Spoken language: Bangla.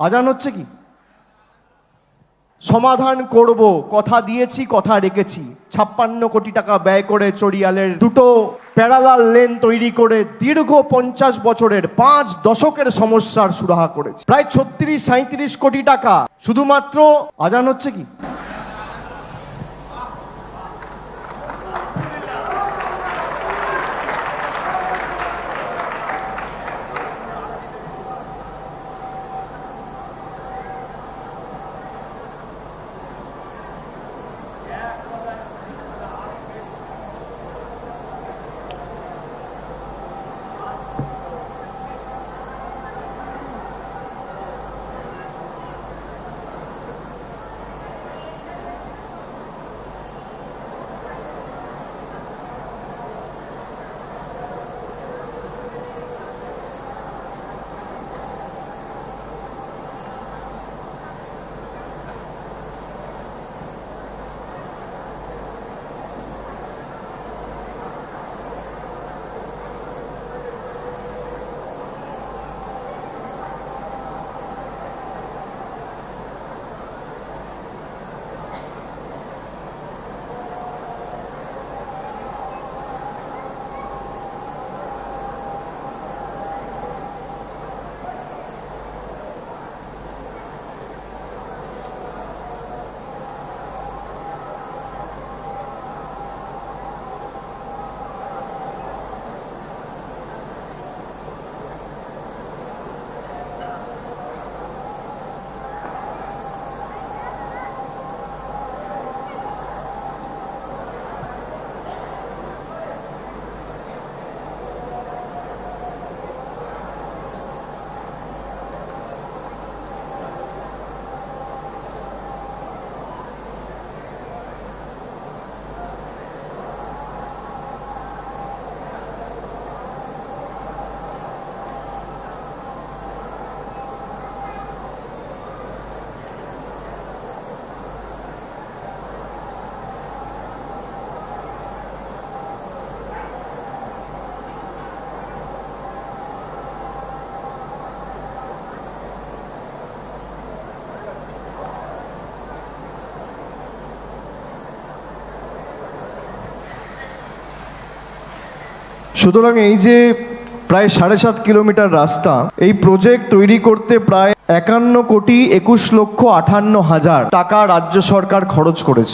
আজান হচ্ছে কি? সমাধান করব, কথা দিয়েছি, কথা রেখেছি। ছাপ্পান্ন কোটি টাকা ব্যয় করে চড়িয়ালের দুটো প্যারালাল লেন তৈরি করে দীর্ঘ পঞ্চাশ বছরের পাঁচ দশকের সমস্যার সুরাহা করেছে। প্রায় ছত্রিশ সাঁত্রিশ কোটি টাকা। শুধুমাত্র আজান হচ্ছে কি? সুতরাং এই যে প্রায় সাড়ে সাত কিলোমিটার রাস্তা, এই প্রজেক্ট তৈরি করতে প্রায় একান্ন কোটি একুশ লক্ষ আঠান্ন হাজার টাকা রাজ্য সরকার খরচ করেছে।